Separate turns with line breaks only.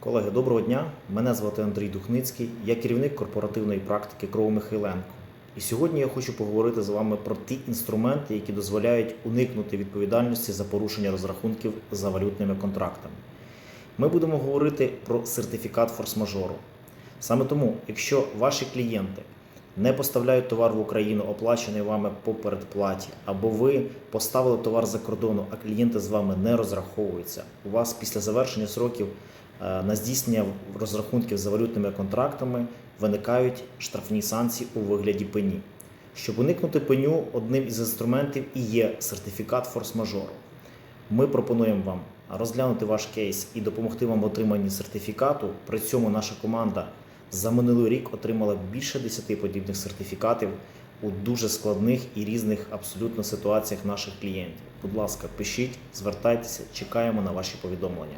Колеги, доброго дня. Мене звати Андрій Духницький, я керівник корпоративної практики Кров Михайленко. І сьогодні я хочу поговорити з вами про ті інструменти, які дозволяють уникнути відповідальності за порушення розрахунків за валютними контрактами. Ми будемо говорити про сертифікат форс-мажору. Саме тому, якщо ваші клієнти не поставляють товар в Україну, оплачений вами по передплаті, або ви поставили товар за кордону, а клієнти з вами не розраховуються, у вас після завершення сроків е, на здійснення розрахунків за валютними контрактами виникають штрафні санкції у вигляді пені. Щоб уникнути пеню, одним із інструментів і є сертифікат форс-мажору. Ми пропонуємо вам розглянути ваш кейс і допомогти вам в отриманні сертифікату. При цьому наша команда за минулий рік отримала більше 10 подібних сертифікатів у дуже складних і різних абсолютно ситуаціях наших клієнтів. Будь ласка, пишіть, звертайтеся, чекаємо на ваші повідомлення.